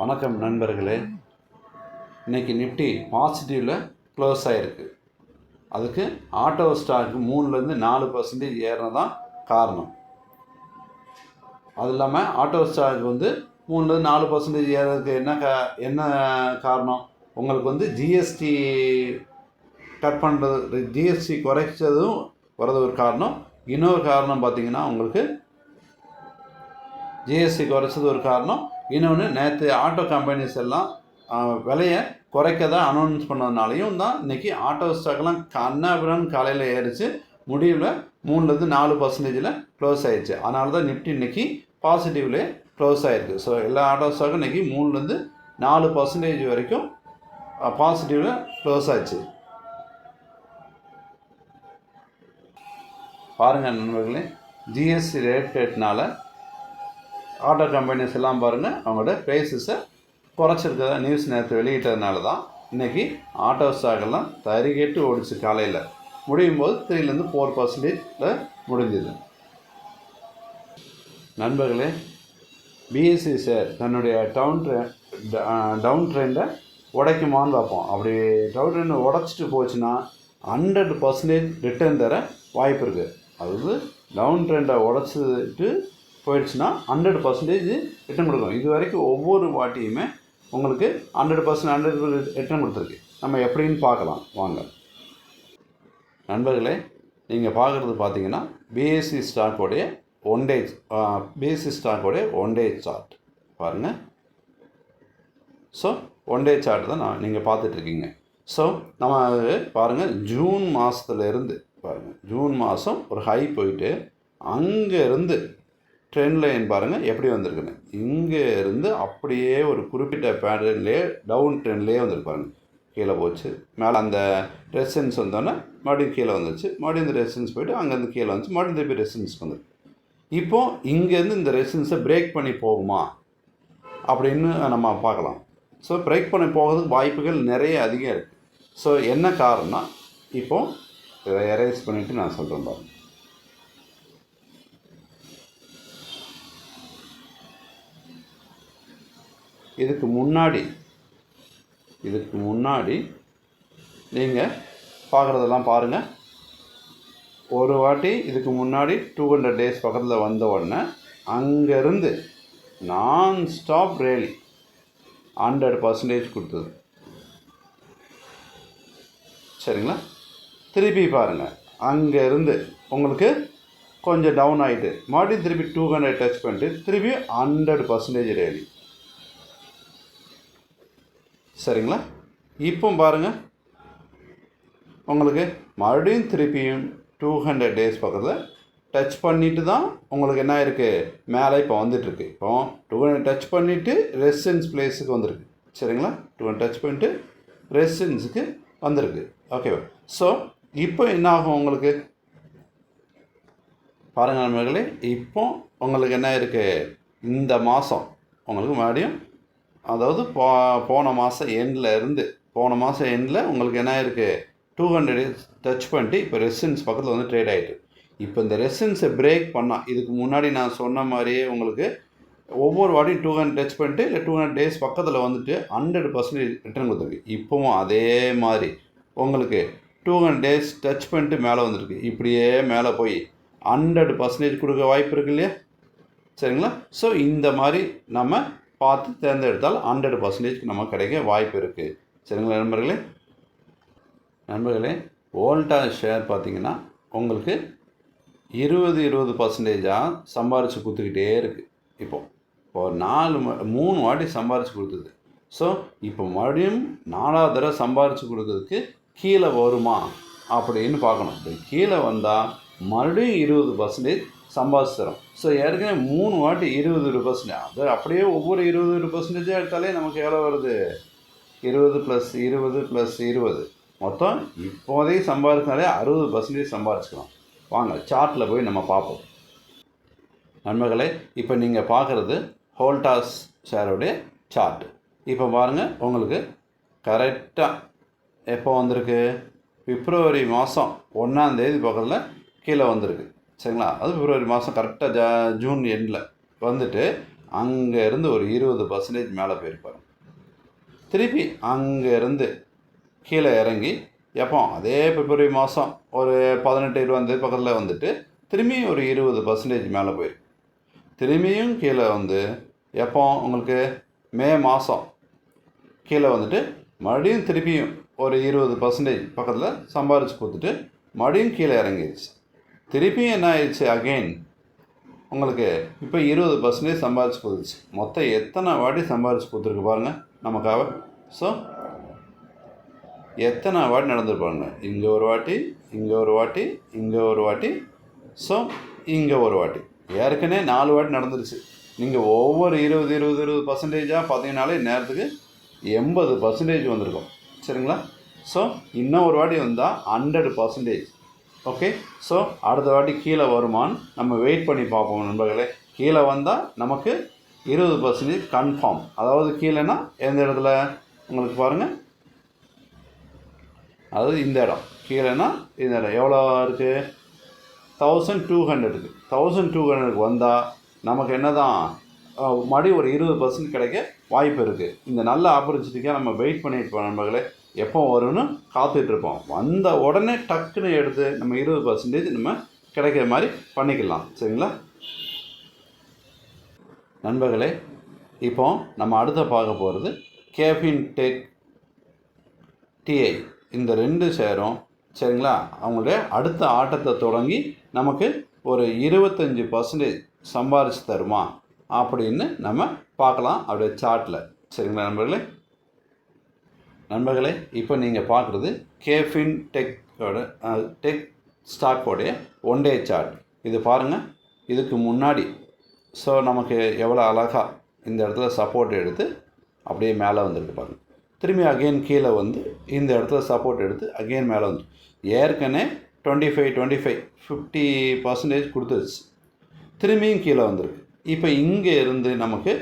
வணக்கம் நண்பர்களே. இன்னைக்கு நிஃப்டி பாசிட்டிவில் க்ளோஸ் ஆகிருக்கு அதுக்கு ஆட்டோ ஸ்டாக்கு மூணுலேருந்து நாலு பர்சன்டேஜ் ஏறினதான் காரணம். அது இல்லாமல் ஆட்டோ ஸ்டாக் வந்து மூணுலேருந்து நாலு பர்சன்டேஜ் ஏறதுக்கு என்ன கா என்ன காரணம்? உங்களுக்கு வந்து ஜிஎஸ்டி கட் பண்ணுறது ஜிஎஸ்டி குறைச்சதும் வரது ஒரு காரணம். இன்னொரு காரணம் பார்த்திங்கன்னா உங்களுக்கு ஜிஎஸ்டி குறைச்சது ஒரு காரணம். இன்னொன்று நேற்று ஆட்டோ கம்பெனிஸ் எல்லாம் விலையை குறைக்க தான் அனௌன்ஸ் பண்ணதுனாலையும் தான் இன்றைக்கி ஆட்டோ ஸ்டாக்லாம் கண்ணாபிரன் காலையில் ஏறிச்சு. முடிவில் மூணுலேருந்து நாலு பர்சன்டேஜில் க்ளோஸ் ஆயிடுச்சு. அதனால தான் நிஃப்டி இன்னைக்கு பாசிட்டிவ்லே க்ளோஸ் ஆயிருக்கு. ஸோ எல்லா ஆட்டோ ஸ்டாக்கும் இன்றைக்கி மூணுலேருந்து நாலு பர்சன்டேஜ் வரைக்கும் பாசிட்டிவில் க்ளோஸ் ஆச்சு. பாருங்கள் நண்பர்களே ஜிஎஸ்டி ரேட் ரேட்னால ஆட்டோ கம்பெனிஸ் எல்லாம் பாருங்கள் அவங்களோட ப்ரைஸஸை குறைச்சிருக்கிறதா நியூஸ் நேரத்தை வெளியிட்டதுனால தான் இன்றைக்கி ஆட்டோ ஸ்டாக்கெல்லாம் தறிகேட்டு ஓடிச்சு காலையில். முடியும் போது த்ரீலேருந்து ஃபோர் பர்சன்டேஜில் முடிஞ்சது. நண்பர்களே பிஎஸ்சி சார் தன்னுடைய டவுன் ட்ரெ டவுன் ட்ரெண்டை உடைக்குமான்னு பார்ப்போம். அப்படி டவுன் ட்ரெண்டை உடச்சிட்டு போச்சுன்னா ஹண்ட்ரட் பர்சன்டேஜ் ரிட்டர்ன் தர வாய்ப்பு இருக்குது அதாவது டவுன் ட்ரெண்டை உடச்சிட்டு போயிடுச்சுன்னா ஹண்ட்ரட் பர்சன்டேஜ் ரிட்டர்ன் கொடுக்கும் இது வரைக்கும் ஒவ்வொரு வாட்டியுமே உங்களுக்கு ஹண்ட்ரட் பர்சன்ட் ஹண்ட்ரட் ரிட்டர்ன் கொடுத்துருக்கு. நம்ம எப்படின்னு பார்க்கலாம். வாங்க. நண்பர்களே நீங்கள் பார்க்குறது பார்த்தீங்கன்னா பிஎஸ்சி ஸ்டாக்கோடைய ஒன் டே பிஎஸ்சி ஸ்டாக்கோடைய ஒன் டே சார்ட் பாருங்கள் ஸோ ஒன் டே சார்ட் தான் நான் நீங்கள் பார்த்துட்ருக்கீங்க. ஸோ நம்ம பாருங்கள் ஜூன் மாதத்துலேருந்து பாருங்கள் ஜூன் மாதம் ஒரு ஹை போயிட்டு அங்கேருந்து ட்ரெண்ட் லைன் பாருங்கள் எப்படி வந்திருக்குன்னு. இங்கே இருந்து அப்படியே ஒரு குறிப்பிட்ட பேட்டர்ன்லேயே டவுன் ட்ரெண்ட்லேயே வந்திருக்கு பாருங்கள் கீழே போச்சு. மேலே அந்த ரெசிடன்ஸ் வந்தோன்னே மறுபடியும் கீழே வந்துச்சு மறுபடியும் இந்த ரெசிடன்ஸ் போயிட்டு அங்கேருந்து கீழே வந்துச்சு. மறுபடியும் திருப்பி ரெசிடன்ஸ்க்கு வந்துருக்கு. இப்போ இங்கேருந்து இந்த ரெசிடன்ஸை பிரேக் பண்ணி போகுமா? அப்படின்னு நம்ம பார்க்கலாம். ஸோ பிரேக் பண்ணி போகிறதுக்கு வாய்ப்புகள் நிறைய அதிகம் இருக்குது ஸோ என்ன காரணம்னா இப்போ இதை எரேஸ் பண்ணிவிட்டு நான் சொல்கிறேன் பாருங்கள் இதுக்கு முன்னாடி இதுக்கு முன்னாடி நீங்கள் பார்க்குறதெல்லாம் பாருங்கள் ஒரு வாட்டி இதுக்கு முன்னாடி டூ ஹண்ட்ரட் டேஸ் பக்கத்தில் வந்த உடனே அங்கேருந்து நான் ஸ்டாப் ரேலி ஹண்ட்ரட் பர்சன்டேஜ் கொடுத்தது. சரிங்களா? திருப்பி பாருங்கள் அங்கேருந்து உங்களுக்கு கொஞ்சம் டவுன் ஆகிட்டு மறுபடியும் திருப்பி டூ ஹண்ட்ரட் டச் பண்ணிட்டு திருப்பி ஹண்ட்ரட் பர்சன்டேஜ் ரேலி சரிங்களா? இப்போ பாருங்கள் உங்களுக்கு மறுபடியும் திருப்பியும் டூ ஹண்ட்ரட் டேஸ் பக்கத்தில் டச் பண்ணிவிட்டு தான் உங்களுக்கு என்ன இருக்குது மேலே இப்போ வந்துட்டுருக்கு. இப்போ டூ ஹண்ட்ரட் டச் பண்ணிவிட்டு ரெசிடென்ஸ் பிளேஸுக்கு வந்திருக்கு. சரிங்களா? டூ ஹண்ட்ரட் டச் பண்ணிட்டு ரெசிடென்ஸுக்கு வந்திருக்கு. ஓகேவா ஸோ இப்போ என்ன ஆகும் உங்களுக்கு? பாருங்கள் நண்பர்களே இப்போ உங்களுக்கு என்ன இருக்குது இந்த மாதம் உங்களுக்கு மறுபடியும் அதாவது போ போன மாதம் எண்டில் இருந்து போன மாதம் எண்டில் உங்களுக்கு என்ன இருக்குது டூ ஹண்ட்ரட் டச் பண்ணிட்டு இப்போ ரெசிடன்ஸ் பக்கத்தில் வந்து ட்ரேட் ஆகிட்டு இப்போ இந்த ரெசிடன்ஸை பிரேக் பண்ணால் இதுக்கு முன்னாடி நான் சொன்ன மாதிரியே உங்களுக்கு ஒவ்வொரு வாட்டியும் டூ ஹண்ட்ரட் டச் பண்ணிட்டு இல்லை டூ ஹண்ட்ரட் டேஸ் பக்கத்தில் வந்துட்டு ஹண்ட்ரட் பர்சன்டேஜ் ரிட்டர்ன் கொடுத்துருக்கு. இப்போவும் அதே மாதிரி உங்களுக்கு டூ ஹண்ட்ரட் டேஸ் டச் பண்ணிட்டு மேலே வந்திருக்கு. இப்படியே மேலே போய் ஹண்ட்ரட் பர்சன்டேஜ் கொடுக்க வாய்ப்பு இருக்கு இல்லையா? சரிங்களா? ஸோ இந்த மாதிரி நம்ம பார்த்து தேர்ந்தெடுத்தால் ஹண்ட்ரட் பர்சன்டேஜ் நம்ம கிடைக்க வாய்ப்பு இருக்குது சரிங்களா நண்பர்களே? நண்பர்களே ஓல்டா ஷேர் பார்த்தீங்கன்னா உங்களுக்கு இருபது இருபது பர்சன்டேஜாக சம்பாரித்து கொடுத்துக்கிட்டே இருக்குது இப்போ இப்போ ஒரு நாலு மூணு வாட்டி சம்பாரித்து கொடுத்தது. ஸோ இப்போ மறுபடியும் நாலாவது தடவை சம்பாரித்து கொடுக்கறதுக்கு கீழே வருமா? அப்படின்னு பார்க்கணும். இப்போ கீழே வந்தால் மறுபடியும் இருபது பர்சன்டேஜ் சம்பாதிச்சிடும் ஸோ ஏற்கனவே மூணு வாட்டி இருபது ஒரு பர்சன்டேஜ் அது அப்படியே ஒவ்வொரு இருபது ஒரு பர்சன்டேஜாக எடுத்தாலே நமக்கு எவ்வளோ வருது? இருபது ப்ளஸ் இருபது ப்ளஸ் இருபது. மொத்தம் இப்போதைக்கு சம்பாதிச்சாலே அறுபது பர்சன்டேஜ் சம்பாதிச்சுக்கலாம் வாங்க சார்ட்டில் போய் நம்ம பார்ப்போம். நண்பர்களே இப்போ நீங்கள் பார்க்குறது ஹோல்டாஸ் ஷேருடைய சார்ட் இப்போ பாருங்கள் உங்களுக்கு கரெக்டாக எப்போ வந்திருக்கு? பிப்ரவரி மாதம் ஒன்றாந்தேதி பக்கத்தில் கீழே வந்திருக்கு. சரிங்களா? அது பிப்ரவரி மாதம் கரெக்டாக ஜா ஜூன் எண்டில் வந்துட்டு அங்கேருந்து ஒரு இருபது பர்சன்டேஜ் மேலே போயிருப்பாரு. திருப்பி அங்கேருந்து கீழே இறங்கி எப்போ? அதே பிப்ரவரி மாதம் ஒரு பதினெட்டு இருபது பக்கத்தில் வந்துட்டு திரும்பியும் ஒரு இருபது பர்சன்டேஜ் மேலே போயிருக்கு திரும்பியும் கீழே வந்து எப்போ? உங்களுக்கு மே மாதம் கீழே வந்துட்டு மறுபடியும் திருப்பியும் ஒரு இருபது பர்சன்டேஜ் பக்கத்தில் சம்பாரித்து கொடுத்துட்டு மறுபடியும் கீழே இறங்கிடுச்சு திருப்பியும் என்ன ஆயிடுச்சு அகெயின் உங்களுக்கு இப்போ இருபது பர்சன்டேஜ் சம்பாதிச்சு கொடுத்துச்சு மொத்தம் எத்தனை வாட்டி சம்பாதிச்சு கொடுத்துருக்கு பாருங்கள் நமக்காக. ஸோ எத்தனை வாட்டி நடந்துருப்பாங்க இங்கே ஒரு வாட்டி இங்கே ஒரு வாட்டி இங்கே ஒரு வாட்டி. ஸோ இங்கே ஒரு வாட்டி. ஏற்கனவே நாலு வாட்டி நடந்துருச்சு. நீங்கள் ஒவ்வொரு இருபது இருபது இருபது பர்சன்டேஜாக பார்த்தீங்கனாலே நேரத்துக்கு எண்பது பர்சன்டேஜ் வந்திருக்கும். சரிங்களா? ஸோ இன்னும் ஒரு வாட்டி வந்தால் ஹண்ட்ரட் பர்சன்டேஜ் ஓகே ஸோ அடுத்த வாட்டி கீழே வருமான்னு நம்ம வெயிட் பண்ணி பார்ப்போம் நண்பர்களே. கீழே வந்தால் நமக்கு இருபது பர்சன்டேஜ் கன்ஃபார்ம் அதாவது கீழேனா எந்த இடத்துல? உங்களுக்கு பாருங்கள் அதாவது இந்த இடம். கீழேனா இந்த இடம். எவ்வளோ இருக்குது தௌசண்ட் டூ ஹண்ட்ரடுக்கு தௌசண்ட் டூ ஹண்ட்ரடுக்கு வந்தால் நமக்கு என்ன தான் மறுபடியும் ஒரு இருபது பர்சன்ட் கிடைக்க வாய்ப்பு இருக்குது இந்த நல்ல ஆப்பர்ச்சுனிட்டிக்காக நம்ம வெயிட் பண்ணியிருப்போம் நண்பர்களே. எப்போ வரும்னு காத்துட்ருப்போம். வந்த உடனே டக்குன்னு எடுத்து நம்ம இருபது பர்சன்டேஜ் நம்ம கிடைக்கிற மாதிரி பண்ணிக்கலாம். சரிங்களா? நண்பர்களே இப்போ நம்ம அடுத்த பார்க்க போகிறது கேஃபின் டெக் டிஐ இந்த ரெண்டு சேரும் சரிங்களா? அவங்களுடைய அடுத்த ஆட்டத்தை தொடங்கி நமக்கு ஒரு இருபத்தஞ்சி பர்சன்டேஜ் சம்பாரிச்சு தருமா? அப்படின்னு நம்ம பார்க்கலாம். அப்படியே சார்ட்டில் சரிங்களா நண்பர்களே? நண்பர்களே இப்போ நீங்கள் பார்க்குறது கேஃபின் டெக்கோட டெக் ஸ்டாக்கோடைய ஒன் டே சார்ட் இது பாருங்கள் இதுக்கு முன்னாடி. ஸோ நமக்கு எவ்வளோ அழகாக இந்த இடத்துல சப்போர்ட் எடுத்து அப்படியே மேலே வந்துருக்கு பாருங்கள் திரும்பி அகெயின் கீழே வந்து இந்த இடத்துல சப்போர்ட் எடுத்து அகெயின் மேலே வந்து. ஏற்கனவே twenty five twenty five fifty percentage கொடுத்துருச்சு. திரும்பியும் கீழே வந்திருக்கு. இப்போ இங்கே இருந்து நமக்கு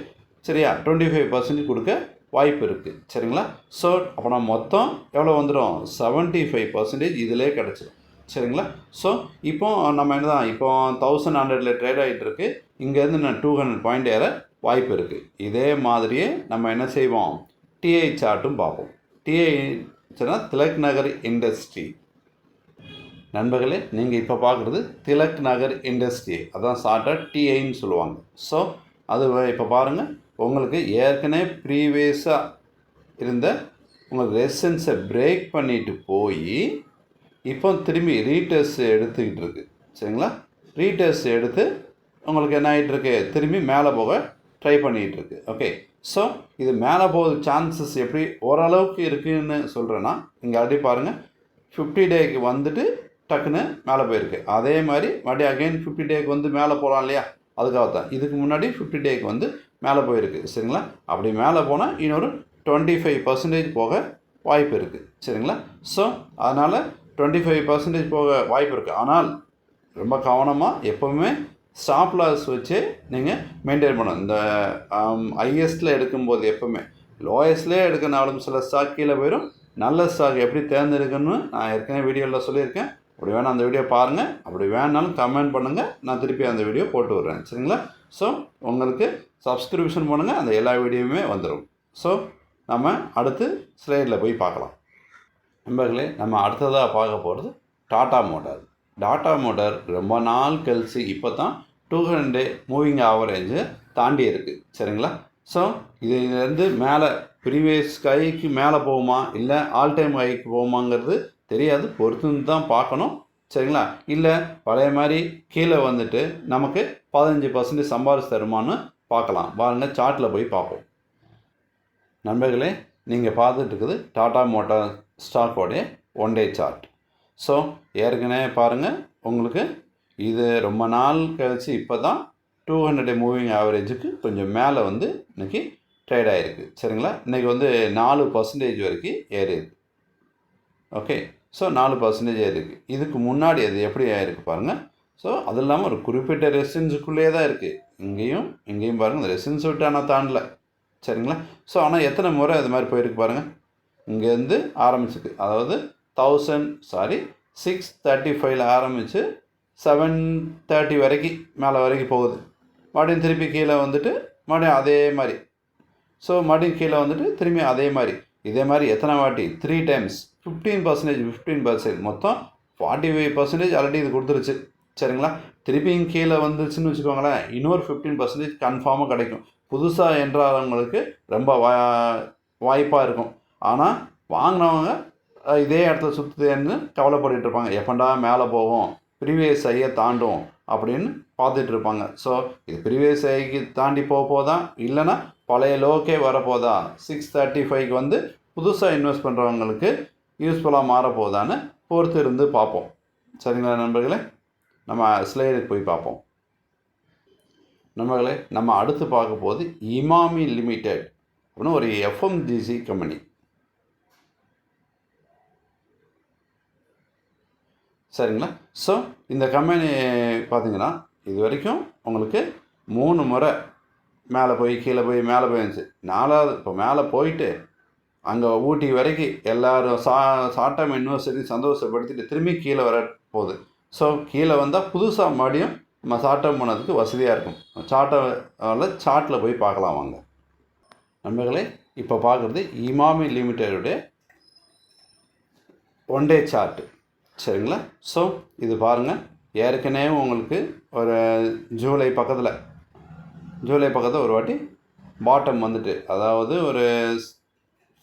சரியா டுவெண்ட்டி ஃபைவ் பர்சன்டேஜ் கொடுக்க வாய்ப்பு இருக்குது சரிங்களா? ஸோ அப்போனா மொத்தம் எவ்வளோ வந்துடும் செவன்ட்டி ஃபைவ் பர்சன்டேஜ் இதிலே கிடச்சிடும் சரிங்களா? ஸோ இப்போ நம்ம என்ன தான் இப்போ தௌசண்ட் ஹண்ட்ரடில் ட்ரேட் ஆகிட்டு இருக்கு இங்கேருந்து நான் டூ ஹண்ட்ரட் பாயிண்ட் ஏற வாய்ப்பு இருக்குது இதே மாதிரியே நம்ம என்ன செய்வோம்? டிஐ சார்ட்டும் பார்ப்போம். டிஐ திலக் நகர் இண்டஸ்ட்ரி நண்பர்களே நீங்கள் இப்போ பார்க்குறது திலக் நகர் இண்டஸ்ட்ரி அதான் ஷார்ட்டாக டிஐன்னு சொல்லுவாங்க. ஸோ அது இப்போ பாருங்கள் உங்களுக்கு ஏற்கனவே ப்ரீவியஸாக இருந்த உங்களுக்கு ரெசன்ஸை பிரேக் பண்ணிட்டு போய் இப்போ திரும்பி ரீடெஸ்ட் எடுத்துக்கிட்டு இருக்கு. சரிங்களா? ரீடெஸ்ட் எடுத்து உங்களுக்கு என்ன ஆகிட்டு இருக்கு? திரும்பி மேலே போக ட்ரை பண்ணிகிட்டு இருக்கு. ஓகே ஸோ இது மேலே போக சான்சஸ் எப்படி ஓரளவுக்கு இருக்குதுன்னு சொல்கிறேன்னா இங்கே அப்படி பாருங்கள் ஃபிஃப்டி டேக்கு வந்துட்டு டக்குன்னு மேலே போயிருக்கு. அதே மாதிரி மறுபடியும் அகைன் ஃபிஃப்டி டேக்கு வந்து மேலே போகலாம் இல்லையா? அதுக்காக தான் இதுக்கு முன்னாடி ஃபிஃப்டி டேக்கு வந்து மேலே போயிருக்கு சரிங்களா? அப்படி மேலே போனால் இன்னொரு டுவெண்ட்டி ஃபைவ் பர்சன்டேஜ் போக வாய்ப்பு இருக்குது சரிங்களா? ஸோ அதனால் டுவெண்ட்டி ஃபைவ் பர்சன்டேஜ் போக வாய்ப்பு இருக்குது ஆனால் ரொம்ப கவனமாக எப்போவுமே ஸ்டாப் லாஸ் வச்சு நீங்கள் மெயின்டைன் பண்ணணும். இந்த um, ஹையஸ்ட்டில் எடுக்கும்போது எப்போவுமே லோயஸ்ட்லேயே எடுக்கனாலும் சில ஸ்டாக் கீழே போயிடும் நல்ல ஸ்டாக் எப்படி தேர்ந்தெடுக்கணும்னு நான் ஏற்கனவே வீடியோவில் சொல்லியிருக்கேன். அப்படி வேணால் அந்த வீடியோ பாருங்கள் அப்படி வேணாலும் கமெண்ட் பண்ணுங்கள் நான் திருப்பி அந்த வீடியோ போட்டு விட்றேன். சரிங்களா? ஸோ உங்களுக்கு சப்ஸ்கிரிப்ஷன் பண்ணுங்கள் அந்த எல்லா வீடியோவுமே வந்துடும் ஸோ நம்ம அடுத்து ஸ்லைடில் போய் பார்க்கலாம். நண்பர்களே நம்ம அடுத்ததாக பார்க்க போகிறது டாட்டா மோட்டார். டாட்டா மோட்டார் ரொம்ப நாள் கழிச்சு இப்போ தான் டூ ஹண்ட்ரட் மூவிங் ஆவரேஜு தாண்டி இருக்குது சரிங்களா? ஸோ இதுலேருந்து மேலே ப்ரீவியஸ் கைக்கு மேலே போகுமா? இல்லை ஆல் டைம் கைக்கு போகுமாங்கிறது தெரியாது. பொறுத்துன்னு தான் பார்க்கணும். சரிங்களா? இல்லை பழைய மாதிரி கீழே வந்துட்டு நமக்கு பதினஞ்சு பர்சன்டேஜ் சம்பாரிச்சு தருமான்னு பார்க்கலாம். பாருங்கள் சார்ட்டில் போய் பார்ப்போம். நண்பர்களே நீங்கள் பார்த்துட்டு இருக்குது டாடா மோட்டார் ஸ்டாக்கோடைய ஒன் டே சார்ட் ஸோ ஏற்கனவே பாருங்கள் உங்களுக்கு இது ரொம்ப நாள் கழித்து இப்போ தான் டூ ஹண்ட்ரட் மூவிங் ஆவரேஜுக்கு கொஞ்சம் மேலே வந்து இன்றைக்கி ட்ரேட் ஆகிருக்கு சரிங்களா? இன்றைக்கி வந்து நாலு பர்சன்டேஜ் வரைக்கும் ஏறி ஓகே ஸோ நாலு பர்சன்டேஜ் ஆகிருக்கு இதுக்கு முன்னாடி அது எப்படி ஆகிருக்கு பாருங்கள் ஸோ அது இல்லாமல் ஒரு குறிப்பிட்ட ரெசிடென்ஸுக்குள்ளேயே தான் இருக்குது இங்கேயும் இங்கேயும் பாருங்கள் இந்த ரெசிடென்ஸ் விட்டு ஆனால் தாண்டல. சரிங்களா? ஸோ ஆனால் எத்தனை முறை அது மாதிரி போயிருக்கு பாருங்கள் இங்கேருந்து ஆரம்பிச்சிருக்கு. அதாவது தௌசண்ட் சாரி சிக்ஸ் தேர்ட்டி ஃபைவ்ல ஆரம்பித்து செவன் தேர்ட்டி வரைக்கும் மேலே வரைக்கும் போகுது. மறுபடியும் திருப்பி கீழே வந்துட்டு மறுபடியும் அதே மாதிரி. ஸோ மறுபடியும் கீழே வந்துட்டு திரும்பி அதே மாதிரி. இதே மாதிரி எத்தனை வாட்டி? Three times fifteen percentage fifteen percentage மொத்தம் ஃபார்ட்டி ஃபைவ் பர்சன்டேஜ் ஆல்ரெடி இது கொடுத்துருச்சு. சரிங்களா? திருப்பியும் கீழே வந்துருச்சுன்னு வச்சுக்கோங்களேன். இன்னொரு ஃபிஃப்டீன் பர்சன்டேஜ் கன்ஃபார்மாக கிடைக்கும். புதுசாக என்றாதவங்களுக்கு ரொம்ப வா வாய்ப்பாக இருக்கும். ஆனால் வாங்கினவங்க இதே இடத்துல சுற்றுதுன்னு கவலைப்பட்டு இருப்பாங்க. எப்பண்டா மேலே போவோம்? ப்ரீவியஸ் ஐயை தாண்டும் அப்படின்னு பார்த்துட்டு இருப்பாங்க. ஸோ இது ப்ரீவியஸ் ஐக்கு தாண்டி போக போதான் இல்லைன்னா பழைய லோக்கே வரப்போதா? சிக்ஸ் தேர்ட்டி ஃபைவ்க்கு வந்து புதுசாக இன்வெஸ்ட் பண்ணுறவங்களுக்கு யூஸ்ஃபுல்லாக மாறப்போதான்னு பொறுத்து இருந்து பார்ப்போம். சரிங்களா நண்பர்களே? நம்ம ஸ்லைடுக்கு போய் பார்ப்போம். நண்பர்களே நம்ம அடுத்து பார்க்க போது இமாமி லிமிடெட் அப்படின்னு ஒரு எஃப்எம்ஜிசி கம்பெனி சரிங்களா? ஸோ இந்த கம்பெனி பார்த்தீங்கன்னா இது வரைக்கும் உங்களுக்கு மூணு முறை மேலே போய் கீழே போய் மேலே போய் இருந்துச்சு. நாலாவது இப்போ மேலே போயிட்டு அங்கே ஊட்டி வரைக்கும் எல்லாரும் சா சாட்டம் யூனிவர்சிட்டி சந்தோஷப்படுத்திட்டு திரும்பி கீழே வர போகுது. ஸோ கீழே வந்தால் புதுசாக மறுபடியும் நம்ம சாட்டம் போனதுக்கு வசதியாக இருக்கும். சார்ட்டை சார்ட்டில் போய் பார்க்கலாம் வாங்க. நண்பர்களே இப்போ பார்க்குறது இமாமி லிமிட்டடுடைய ஒன் டே சார்ட்டு சரிங்களா? ஸோ இது பாருங்கள் ஏற்கனவே உங்களுக்கு ஒரு ஜூலை பக்கத்தில் ஜூலை பக்கத்தில் ஒரு வாட்டி பாட்டம் வந்துட்டு அதாவது ஒரு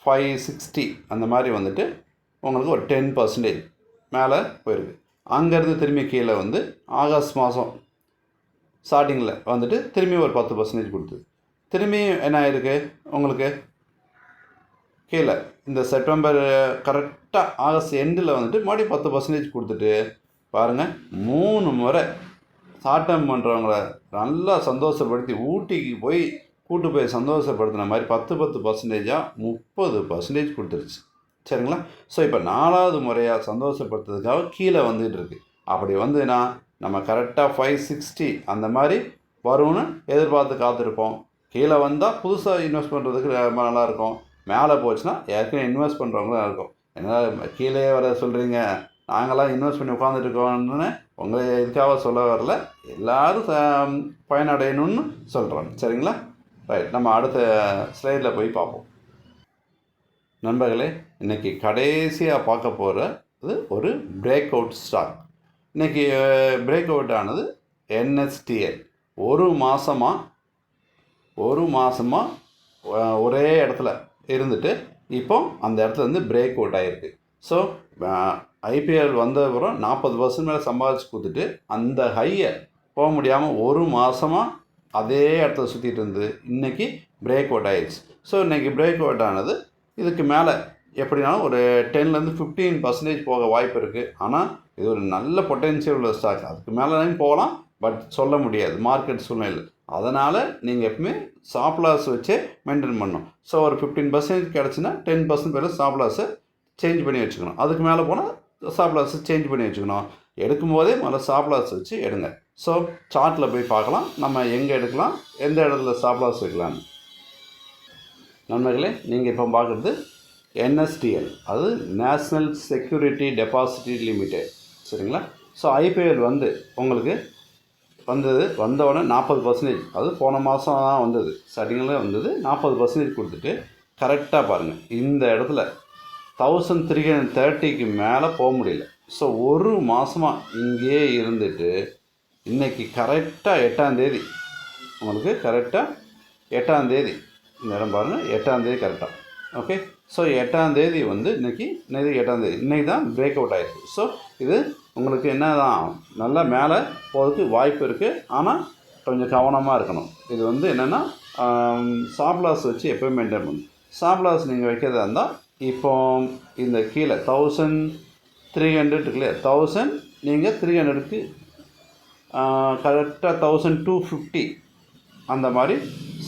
ஃபைவ் சிக்ஸ்டி அந்த மாதிரி வந்துட்டு உங்களுக்கு ஒரு டென் பர்சன்டேஜ் மேலே போயிருக்கு. அங்கேருந்து திரும்பி கீழே வந்து ஆகஸ்ட் மாதம் ஸ்டார்டிங்கில் வந்துட்டு திரும்பி ஒரு பத்து பர்சன்டேஜ் கொடுத்து. திரும்பி என்ன ஆயிருக்கு? உங்களுக்கு கீழே இந்த செப்டம்பர் கரெக்டாக ஆகஸ்ட் எண்டில் வந்துட்டு மறுபடியும் பத்து பர்சன்டேஜ் கொடுத்துட்டு பாருங்கள் மூணு முறை சாட்டம் பண்ணுறவங்கள நல்லா சந்தோஷப்படுத்தி ஊட்டிக்கு போய் கூட்டு போய் சந்தோஷப்படுத்தின மாதிரி பத்து பத்து பர்சன்டேஜாக முப்பது பர்சன்டேஜ் கொடுத்துருச்சு. சரிங்களா? ஸோ இப்போ நாலாவது முறையாக சந்தோஷப்படுத்துறதுக்காக கீழே வந்துகிட்டு இருக்கு. அப்படி வந்துன்னா நம்ம கரெக்டாக ஃபைவ் சிக்ஸ்டி அந்த மாதிரி வரும்னு எதிர்பார்த்து காத்திருப்போம். கீழே வந்தால் புதுசாக இன்வெஸ்ட் பண்ணுறதுக்கு ரொம்ப நல்லாயிருக்கும். மேலே போச்சுன்னா ஏற்கனவே இன்வெஸ்ட் பண்ணுறவங்களும் இருக்கும். என்ன கீழே வர சொல்கிறீங்க நாங்களாம் இன்வெஸ்ட் பண்ணி உட்காந்துட்டு இருக்கோம்னு உங்களை இதுக்காக சொல்ல வரல? எல்லாரும் பயனடையணும்னு சொல்கிறோம் சரிங்களா? ரைட் நம்ம அடுத்த ஸ்லைடில் போய் பார்ப்போம். நண்பர்களே இன்றைக்கி கடைசியாக பார்க்க போகிறது ஒரு பிரேக் அவுட் ஸ்டாக் இன்றைக்கி பிரேக் அவுட் ஆனது என்எஸ்டிஎல் ஒரு மாதமாக ஒரு மாதமாக ஒரே இடத்துல இருந்துட்டு இப்போ அந்த இடத்துல வந்து பிரேக் அவுட் ஆகிருக்கு ஸோ ஐபிஎல் வந்ததுக்கப்புறம் நாற்பது பர்சன்ட் மேலே சம்பாதிச்சு கொடுத்துட்டு அந்த ஹையை போக முடியாமல் ஒரு மாதமாக அதே இடத்துல சுற்றிட்டு இருந்தது. இன்றைக்கி பிரேக் அவுட் ஆயிடுச்சு. ஸோ இன்றைக்கி பிரேக் அவுட் ஆனது இதுக்கு மேலே எப்படினாலும் ஒரு டென்லேருந்து ஃபிஃப்டீன் பர்சன்டேஜ் போக வாய்ப்பு இருக்குது ஆனால் இது ஒரு நல்ல பொட்டென்ஷியல் உள்ள ஸ்டாக் அதுக்கு மேலேயும் போகலாம் பட் சொல்ல முடியாது. மார்க்கெட் சூழ்நிலை. அதனால் நீங்கள் எப்பவுமே சாப்லாஸ் வச்சு வச்சே மெயின்டைன் பண்ணணும். ஸோ ஒரு ஃபிஃப்டீன் பர்சன்டேஜ் கிடச்சுன்னா டென் பர்சன்ட் பேர் சாப்லாஸை சேஞ்ச் பண்ணி வச்சுக்கணும். அதுக்கு மேலே போனால் ஸ்டாப் சேஞ்ச் பண்ணி வச்சுக்கணும். எடுக்கும்போதே முதல்ல ஸ்டாப் வச்சு எடுங்க. ஸோ சார்ட்டில் போய் பார்க்கலாம். நம்ம எங்கே எடுக்கலாம்? எந்த இடத்துல ஸ்டாப் வைக்கலாம்? நண்பர்களே நீங்கள் இப்போ பார்க்குறது என்எஸ்டிஎல் அது நேஷ்னல் செக்யூரிட்டி டெபாசிட்டி லிமிடெட் சரிங்களா? ஸோ ஐபிஎல் வந்து உங்களுக்கு வந்தது வந்தவுடனே நாற்பது பர்சன்டேஜ் அது போன மாதம் தான் வந்தது ஸ்டார்டிங்கில் வந்தது நாற்பது பர்சன்டேஜ் கொடுத்துட்டு கரெக்டாக பாருங்கள் இந்த இடத்துல தௌசண்ட் த்ரீ ஹண்ட்ரட் தேர்ட்டிக்கு மேலே போக முடியல. ஸோ ஒரு மாதமாக இங்கேயே இருந்துட்டு இன்னைக்கு கரெக்டாக எட்டாந்தேதி உங்களுக்கு கரெக்டாக எட்டாந்தேதி இந்த இடம் பாருங்கள் எட்டாந்தேதி கரெக்டாக ஓகே ஸோ எட்டாந்தேதி வந்து இன்னைக்கு இன்னைக்கு எட்டாந்தேதி இன்றைக்கி தான் பிரேக் அவுட் ஆகிருக்கு ஸோ இது உங்களுக்கு என்ன தான் நல்லா மேலே போகிறதுக்கு வாய்ப்பு இருக்குது ஆனால் கொஞ்சம் கவனமாக இருக்கணும். இது வந்து என்னென்னா சாப்லாஸ் வச்சு எப்போயும் மெயின்டைன் பண்ணணும். சாப்லாஸ் நீங்கள் வைக்கிறதா இருந்தால் இப்போ இந்த கீழே தௌசண்ட் த்ரீ ஹண்ட்ரட் இருக்குல்லையா தௌசண்ட் நீங்கள் த்ரீ ஹண்ட்ரடுக்கு கரெக்டாக தௌசண்ட் டூ ஃபிஃப்டி அந்த மாதிரி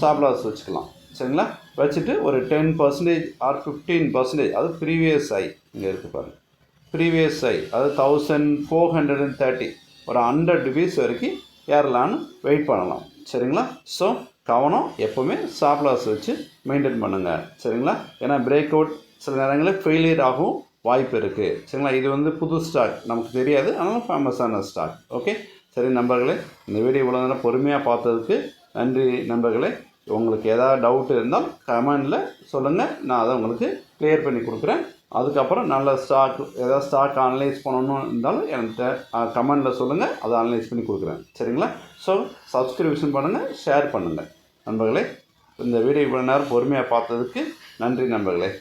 சாப்லாஸ் வச்சுக்கலாம். சரிங்களா? வச்சுட்டு ஒரு ten percentage or fifteen percentage அது ப்ரீவியஸ் ஐ இங்கே இருக்குது பாருங்கள் ப்ரீவியஸ் ஐ அது thousand four hundred and thirty ஒரு ஹண்ட்ரட் ருபீஸ் வரைக்கும் ஏறலான்னு வெயிட் பண்ணலாம். சரிங்களா? ஸோ கவனம் எப்போவுமே சாப்லாஸ் வச்சு மெயின்டைன் பண்ணுங்கள் சரிங்களா? ஏன்னா பிரேக் அவுட் சில நேரங்களில் ஃபெயிலியர் ஆகும் வாய்ப்பு இருக்குது சரிங்களா? இது வந்து புது ஸ்டாக் நமக்கு தெரியாது ஆனால் ஃபேமஸான ஸ்டாக் ஓகே சரி நண்பர்களே இந்த வீடியோ இவ்வளோ நேரம் பொறுமையாக பார்த்ததுக்கு நன்றி நண்பர்களே. உங்களுக்கு ஏதாவது டவுட் இருந்தால் கமெண்டில் சொல்லுங்கள் நான் அதை உங்களுக்கு க்ளியர் பண்ணி கொடுக்குறேன். அதுக்கப்புறம் நல்ல ஸ்டாக் ஏதாவது ஸ்டாக் அனலைஸ் பண்ணணும் இருந்தாலும் என்கிட்ட கமெண்டில் சொல்லுங்கள் அதை அனலைஸ் பண்ணி கொடுக்குறேன். சரிங்களா? ஸோ சப்ஸ்கிரிப்ஷன் பண்ணுங்கள் ஷேர் பண்ணுங்கள் நண்பர்களே இந்த வீடியோ இவ்வளோ நேரம் பொறுமையாக பார்த்ததுக்கு நன்றி நண்பர்களே.